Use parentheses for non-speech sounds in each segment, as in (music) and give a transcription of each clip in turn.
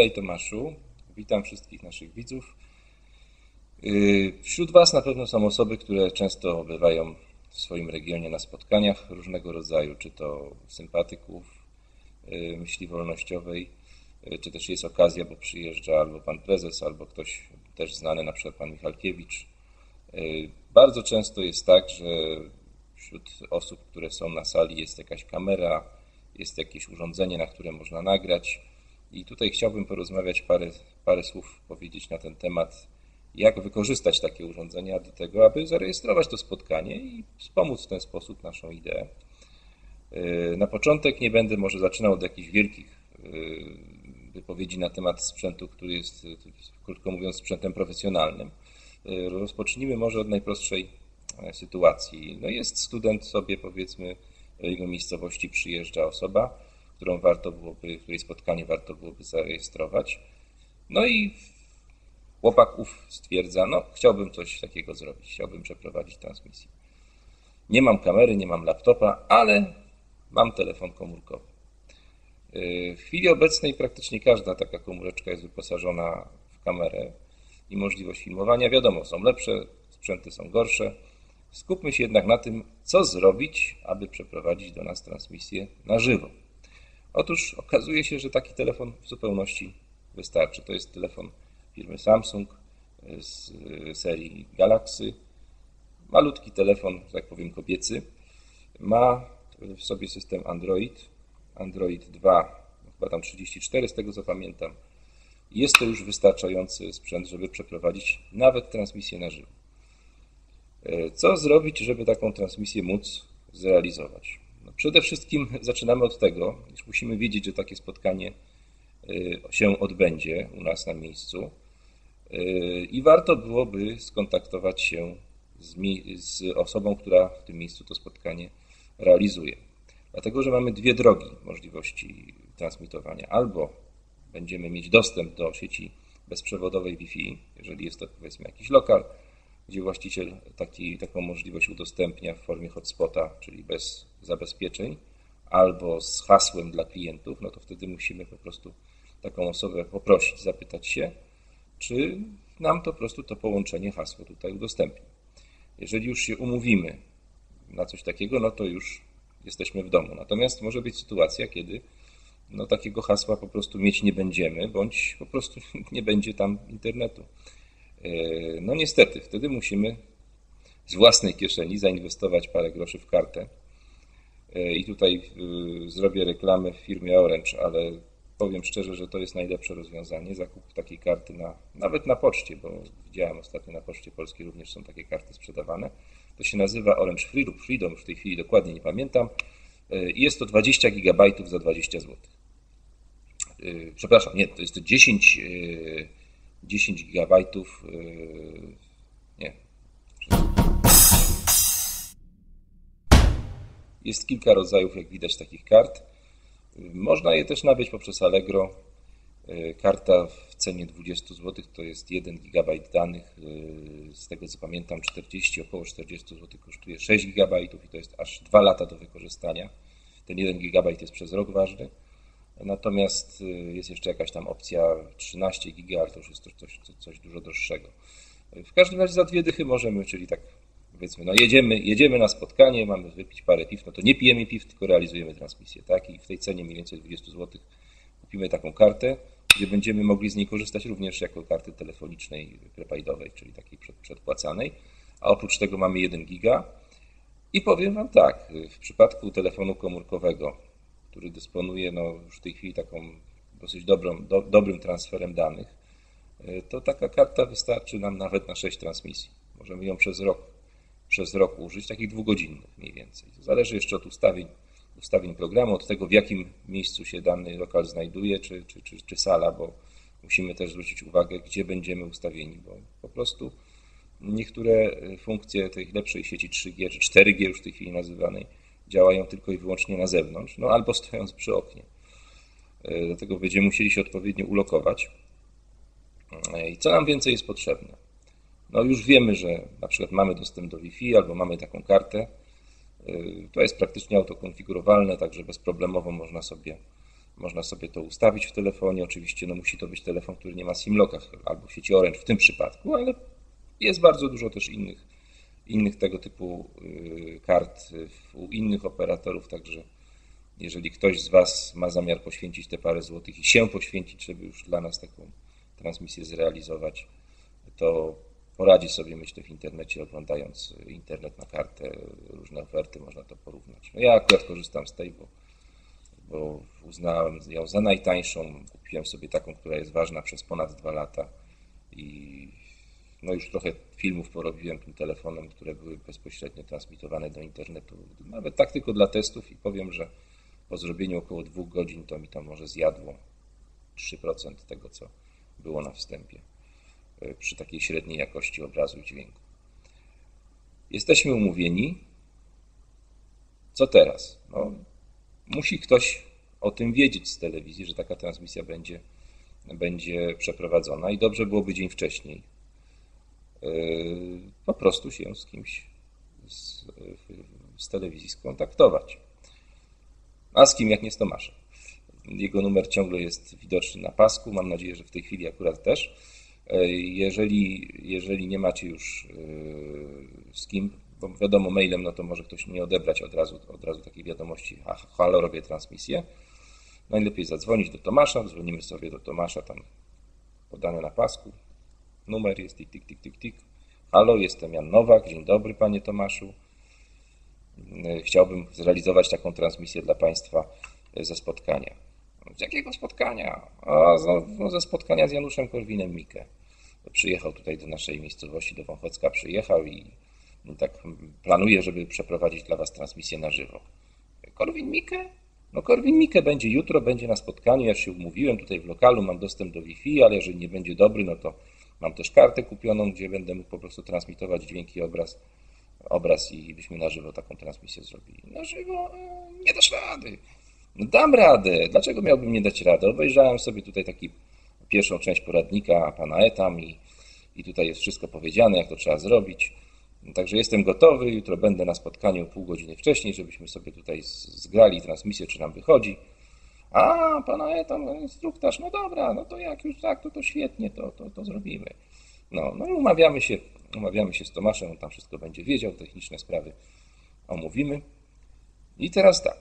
Witaj Tomaszu, witam wszystkich naszych widzów. Y, wśród Was na pewno są osoby, które często bywają w swoim regionie na spotkaniach różnego rodzaju, czy to sympatyków y, myśli wolnościowej, y, czy też jest okazja, bo przyjeżdża albo Pan Prezes, albo ktoś też znany, na przykład Pan Michalkiewicz. Bardzo często jest tak, że wśród osób, które są na sali jest jakaś kamera, jest jakieś urządzenie, na które można nagrać. I tutaj chciałbym porozmawiać parę, parę słów, powiedzieć na ten temat, jak wykorzystać takie urządzenia do tego, aby zarejestrować to spotkanie i wspomóc w ten sposób naszą ideę. Yy, na początek nie będę może zaczynał od jakichś wielkich yy, wypowiedzi na temat sprzętu, który jest, krótko mówiąc, sprzętem profesjonalnym. Yy, rozpocznijmy może od najprostszej e, sytuacji. No jest student sobie, powiedzmy, do jego miejscowości przyjeżdża osoba, którą warto byłoby, której spotkanie warto byłoby zarejestrować. No i chłopak ów stwierdza, no chciałbym coś takiego zrobić, chciałbym przeprowadzić transmisję. Nie mam kamery, nie mam laptopa, ale mam telefon komórkowy. Yy, w chwili obecnej praktycznie każda taka komóreczka jest wyposażona w kamerę i możliwość filmowania. Wiadomo, są lepsze, sprzęty są gorsze. Skupmy się jednak na tym, co zrobić, aby przeprowadzić do nas transmisję na żywo. Otóż okazuje się, że taki telefon w zupełności wystarczy. To jest telefon firmy Samsung z serii Galaxy. Malutki telefon, że tak powiem kobiecy. Ma w sobie system Android, Android 2, chyba tam 34 z tego co pamiętam. Jest to już wystarczający sprzęt, żeby przeprowadzić nawet transmisję na żywo. E, co zrobić, żeby taką transmisję móc zrealizować? Przede wszystkim zaczynamy od tego, iż musimy wiedzieć, że takie spotkanie e, się odbędzie u nas na miejscu e, i warto byłoby skontaktować się z, z osobą, która w tym miejscu to spotkanie realizuje. Dlatego, że mamy dwie drogi możliwości transmitowania. Albo będziemy mieć dostęp do sieci bezprzewodowej Wi-Fi, jeżeli jest to powiedzmy jakiś lokal, gdzie właściciel taki, taką możliwość udostępnia w formie hotspota, czyli bez zabezpieczeń, albo z hasłem dla klientów, no to wtedy musimy po prostu taką osobę poprosić, zapytać się, czy nam to po prostu to połączenie hasło tutaj udostępni. Jeżeli już się umówimy na coś takiego, no to już jesteśmy w domu. Natomiast może być sytuacja, kiedy no, takiego hasła po prostu mieć nie będziemy, bądź po prostu (laughs) nie będzie tam internetu. E, no niestety, wtedy musimy z własnej kieszeni zainwestować parę groszy w kartę. E, I tutaj e, zrobię reklamę w firmie Orange, ale powiem szczerze, że to jest najlepsze rozwiązanie. Zakup takiej karty na, nawet na poczcie, bo widziałem ostatnio na poczcie polskiej również są takie karty sprzedawane. To się nazywa Orange Free lub Freedom, w tej chwili dokładnie nie pamiętam. I jest to 20 GB za 20 zł. Przepraszam, nie, to jest to 10 10 gigabajtów. Yy, nie. Jest kilka rodzajów, jak widać, takich kart. Można je też nabyć poprzez Allegro. Yy, karta w cenie 20 zł to jest 1 GB danych. Yy, z tego co pamiętam, 40, około 40 zł kosztuje 6 GB i to jest aż 2 lata do wykorzystania. Ten 1 GB jest przez rok ważny. Natomiast y, jest jeszcze jakaś tam opcja 13 giga, ale to już jest coś, coś, coś dużo droższego. W każdym razie za dwie dychy możemy, czyli tak powiedzmy, no jedziemy, jedziemy na spotkanie, mamy wypić parę piw, no to nie pijemy piw, tylko realizujemy transmisję, tak? I w tej cenie mniej więcej 20 zł kupimy taką kartę, gdzie będziemy mogli z niej korzystać również jako karty telefonicznej prepaidowej, czyli takiej przedpłacanej, a oprócz tego mamy 1 giga. I powiem Wam tak, w przypadku telefonu komórkowego który dysponuje no, już w tej chwili taką dosyć dobrą, do, dobrym transferem danych, e, to taka karta wystarczy nam nawet na 6 transmisji. Możemy ją przez rok, przez rok użyć, takich dwugodzinnych mniej więcej. To zależy jeszcze od ustawień, ustawień programu, od tego w jakim miejscu się dany lokal znajduje, czy, czy, czy, czy sala, bo musimy też zwrócić uwagę, gdzie będziemy ustawieni, bo po prostu niektóre funkcje tej lepszej sieci 3G czy 4G już w tej chwili nazywanej działają tylko i wyłącznie na zewnątrz, no albo stojąc przy oknie. E, dlatego będziemy musieli się odpowiednio ulokować. E, I co nam więcej jest potrzebne? No już wiemy, że na przykład mamy dostęp do Wi-Fi albo mamy taką kartę. E, to jest praktycznie autokonfigurowalne, także bezproblemowo można sobie, można sobie to ustawić w telefonie. Oczywiście no, musi to być telefon, który nie ma SIM-locka albo sieci Orange w tym przypadku, ale jest bardzo dużo też innych, innych tego typu y, kart u innych operatorów, także jeżeli ktoś z Was ma zamiar poświęcić te parę złotych i się poświęcić, żeby już dla nas taką transmisję zrealizować, to poradzi sobie, myślę, w internecie, oglądając internet na kartę, różne oferty, można to porównać. No ja akurat korzystam z tej, bo, bo uznałem ją za najtańszą. Kupiłem sobie taką, która jest ważna przez ponad dwa lata i no już trochę filmów porobiłem tym telefonem, które były bezpośrednio transmitowane do internetu, nawet tak tylko dla testów i powiem, że po zrobieniu około dwóch godzin to mi tam może zjadło 3% tego, co było na wstępie przy takiej średniej jakości obrazu i dźwięku. Jesteśmy umówieni. Co teraz? No, musi ktoś o tym wiedzieć z telewizji, że taka transmisja będzie, będzie przeprowadzona i dobrze byłoby dzień wcześniej e, po prostu się z kimś z, z telewizji skontaktować. A z kim jak nie z Tomaszem? Jego numer ciągle jest widoczny na pasku. Mam nadzieję, że w tej chwili akurat też. E, jeżeli, jeżeli nie macie już e, z kim, bo wiadomo mailem, no to może ktoś nie odebrać od razu, od razu takiej wiadomości, a halo, robię transmisję. Najlepiej zadzwonić do Tomasza, dzwonimy sobie do Tomasza, tam podane na pasku. Numer jest tik, tik, tik, tik, tik. Halo, jestem Jan Nowak, dzień dobry panie Tomaszu. E, chciałbym zrealizować taką transmisję dla Państwa ze spotkania. Z jakiego spotkania? A, no, ze spotkania z Januszem Korwinem-Mikke. Przyjechał tutaj do naszej miejscowości, do Wąchocka przyjechał i tak planuje, żeby przeprowadzić dla Was transmisję na żywo. Korwin-Mikke? No Korwin-Mikke będzie jutro, będzie na spotkaniu, ja się umówiłem tutaj w lokalu, mam dostęp do Wi-Fi, ale jeżeli nie będzie dobry, no to mam też kartę kupioną, gdzie będę mógł po prostu transmitować dźwięki obraz obraz i byśmy na żywo taką transmisję zrobili. Na żywo e, nie dasz rady. No dam radę. Dlaczego miałbym nie dać rady? Obejrzałem sobie tutaj taki pierwszą część poradnika pana Etam i, i tutaj jest wszystko powiedziane, jak to trzeba zrobić. Także jestem gotowy. Jutro będę na spotkaniu pół godziny wcześniej, żebyśmy sobie tutaj zgrali transmisję, czy nam wychodzi. A, pana Etam, instruktaż, no dobra, no to jak już tak, to to świetnie, to, to, to zrobimy. No, no i umawiamy się Umawiamy się z Tomaszem, on tam wszystko będzie wiedział, techniczne sprawy omówimy. I teraz tak.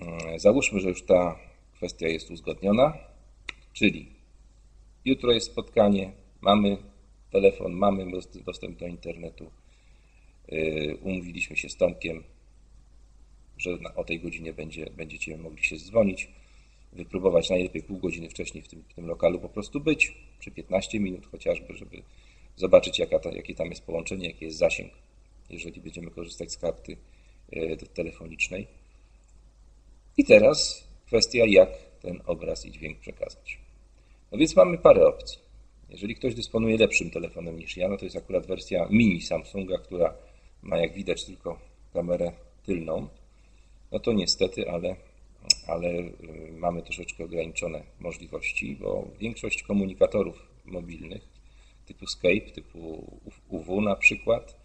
Mm, załóżmy, że już ta kwestia jest uzgodniona, czyli jutro jest spotkanie, mamy telefon, mamy dostęp do internetu. Y, umówiliśmy się z Tomkiem, że o tej godzinie będzie, będziecie mogli się dzwonić, wypróbować najlepiej pół godziny wcześniej w tym, w tym lokalu po prostu być, czy 15 minut chociażby, żeby zobaczyć jaka ta, jakie tam jest połączenie, jaki jest zasięg, jeżeli będziemy korzystać z karty e, telefonicznej. I teraz kwestia, jak ten obraz i dźwięk przekazać. No więc mamy parę opcji. Jeżeli ktoś dysponuje lepszym telefonem niż ja, no to jest akurat wersja mini Samsunga, która ma jak widać tylko kamerę tylną, no to niestety, ale, ale e, mamy troszeczkę ograniczone możliwości, bo większość komunikatorów mobilnych typu Skype, typu UW na przykład,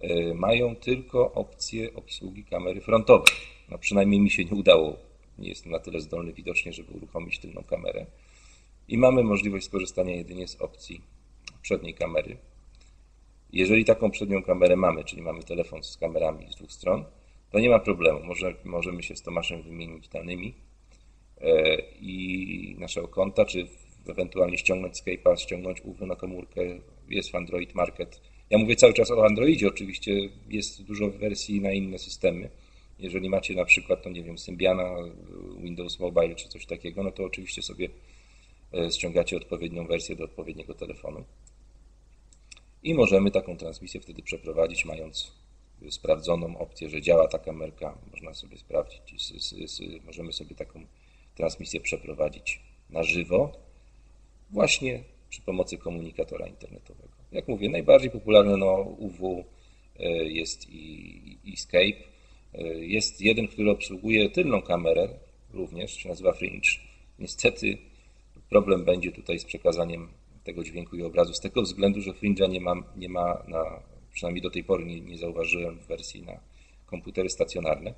e, mają tylko opcję obsługi kamery frontowej. No przynajmniej mi się nie udało, nie jestem na tyle zdolny widocznie, żeby uruchomić tylną kamerę. I mamy możliwość skorzystania jedynie z opcji przedniej kamery. Jeżeli taką przednią kamerę mamy, czyli mamy telefon z kamerami z dwóch stron, to nie ma problemu. Może, możemy się z Tomaszem wymienić danymi e, i naszego konta, czy ewentualnie ściągnąć Skype'a, ściągnąć UW na komórkę, jest w Android Market. Ja mówię cały czas o Androidzie, oczywiście jest dużo wersji na inne systemy. Jeżeli macie na przykład, to nie wiem, Symbiana, Windows Mobile czy coś takiego, no to oczywiście sobie ściągacie odpowiednią wersję do odpowiedniego telefonu. I możemy taką transmisję wtedy przeprowadzić, mając sprawdzoną opcję, że działa ta kamerka. Można sobie sprawdzić, możemy sobie taką transmisję przeprowadzić na żywo właśnie przy pomocy komunikatora internetowego. Jak mówię, najbardziej popularne no, UW e, jest i, i Skype. E, jest jeden, który obsługuje tylną kamerę również, się nazywa Fringe. Niestety problem będzie tutaj z przekazaniem tego dźwięku i obrazu. Z tego względu, że Fringe'a nie ma, nie ma na, przynajmniej do tej pory nie, nie zauważyłem w wersji na komputery stacjonarne.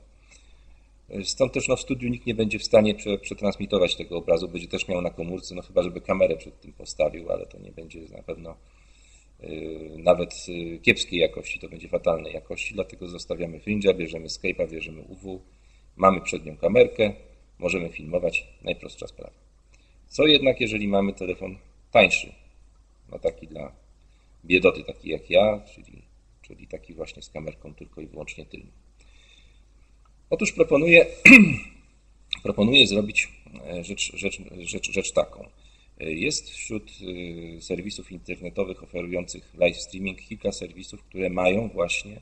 Stąd też no, w studiu nikt nie będzie w stanie przetransmitować tego obrazu, będzie też miał na komórce, no chyba żeby kamerę przed tym postawił, ale to nie będzie na pewno yy, nawet yy, kiepskiej jakości, to będzie fatalnej jakości, dlatego zostawiamy Fringe'a, bierzemy Skype'a, bierzemy UW, mamy przed nią kamerkę, możemy filmować, najprostsza sprawa. Co jednak, jeżeli mamy telefon tańszy, no taki dla biedoty, taki jak ja, czyli, czyli taki właśnie z kamerką tylko i wyłącznie tylną. Otóż proponuję, (clears throat) proponuję zrobić e, rzecz, rzecz, rzecz, rzecz taką. E, jest wśród e, serwisów internetowych oferujących live streaming kilka serwisów, które mają właśnie,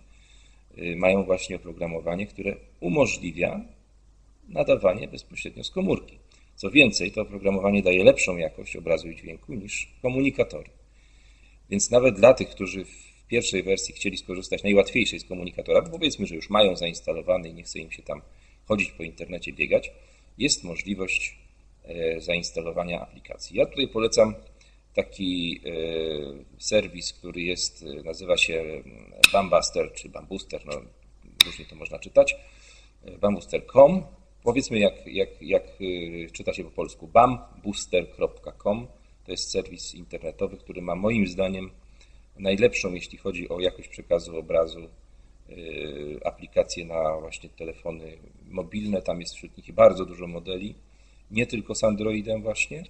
mają właśnie oprogramowanie, które umożliwia nadawanie bezpośrednio z komórki. Co więcej, to oprogramowanie daje lepszą jakość obrazu i dźwięku niż komunikatory. Więc nawet dla tych, którzy w pierwszej wersji chcieli skorzystać najłatwiejszej z komunikatora, bo powiedzmy, że już mają zainstalowany i nie chce im się tam chodzić po internecie, biegać, jest możliwość e, zainstalowania aplikacji. Ja tutaj polecam taki e, serwis, który jest, e, nazywa się Bambuster czy Bambuster, no różnie to można czytać, bambuster.com. Powiedzmy, jak, jak, jak czyta się po polsku, bambuster.com. To jest serwis internetowy, który ma moim zdaniem najlepszą, jeśli chodzi o jakość przekazu obrazu, y, aplikacje na właśnie telefony mobilne. Tam jest wśród nich bardzo dużo modeli, nie tylko z Androidem właśnie.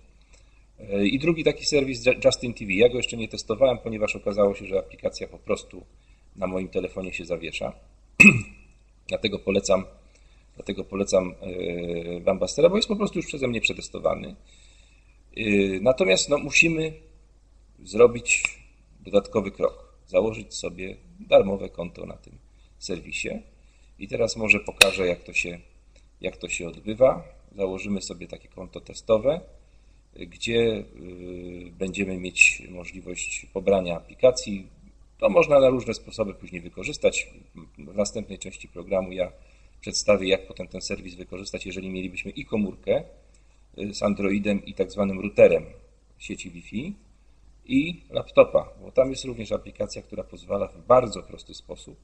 Y, I drugi taki serwis Justin TV. Ja go jeszcze nie testowałem, ponieważ okazało się, że aplikacja po prostu na moim telefonie się zawiesza. (clears throat) dlatego polecam, dlatego polecam y, Bambastera, bo jest po prostu już przeze mnie przetestowany. Natomiast no, musimy zrobić dodatkowy krok. Założyć sobie darmowe konto na tym serwisie. I teraz może pokażę, jak to się, jak to się odbywa. Założymy sobie takie konto testowe, gdzie y, będziemy mieć możliwość pobrania aplikacji. To można na różne sposoby później wykorzystać. W następnej części programu ja przedstawię, jak potem ten serwis wykorzystać, jeżeli mielibyśmy i komórkę y, z Androidem i tak zwanym routerem sieci Wi-Fi i laptopa, bo tam jest również aplikacja, która pozwala w bardzo prosty sposób,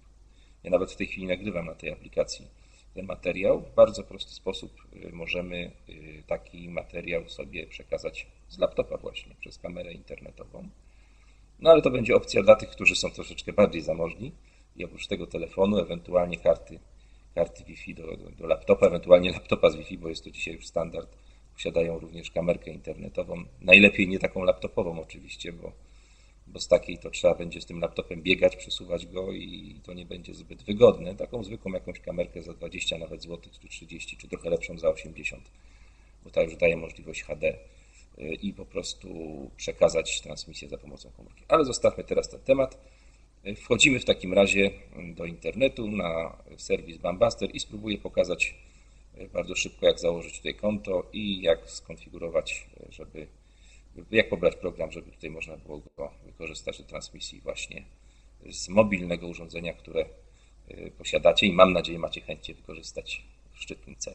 ja nawet w tej chwili nagrywam na tej aplikacji ten materiał, w bardzo prosty sposób y, możemy y, taki materiał sobie przekazać z laptopa właśnie, przez kamerę internetową. No ale to będzie opcja dla tych, którzy są troszeczkę bardziej zamożni i oprócz tego telefonu, ewentualnie karty, karty Wi-Fi do, do, do laptopa, ewentualnie laptopa z Wi-Fi, bo jest to dzisiaj już standard Posiadają również kamerkę internetową. Najlepiej nie taką laptopową oczywiście, bo, bo z takiej to trzeba będzie z tym laptopem biegać, przesuwać go i to nie będzie zbyt wygodne. Taką zwykłą jakąś kamerkę za 20 nawet złotych, czy 30, czy trochę lepszą za 80, bo ta już daje możliwość HD y, i po prostu przekazać transmisję za pomocą komórki. Ale zostawmy teraz ten temat. Wchodzimy w takim razie do internetu na serwis Bambuster i spróbuję pokazać bardzo szybko, jak założyć tutaj konto i jak skonfigurować, żeby, jak pobrać program, żeby tutaj można było go wykorzystać do transmisji właśnie z mobilnego urządzenia, które y, posiadacie i mam nadzieję macie chęć wykorzystać w szczytnym celu.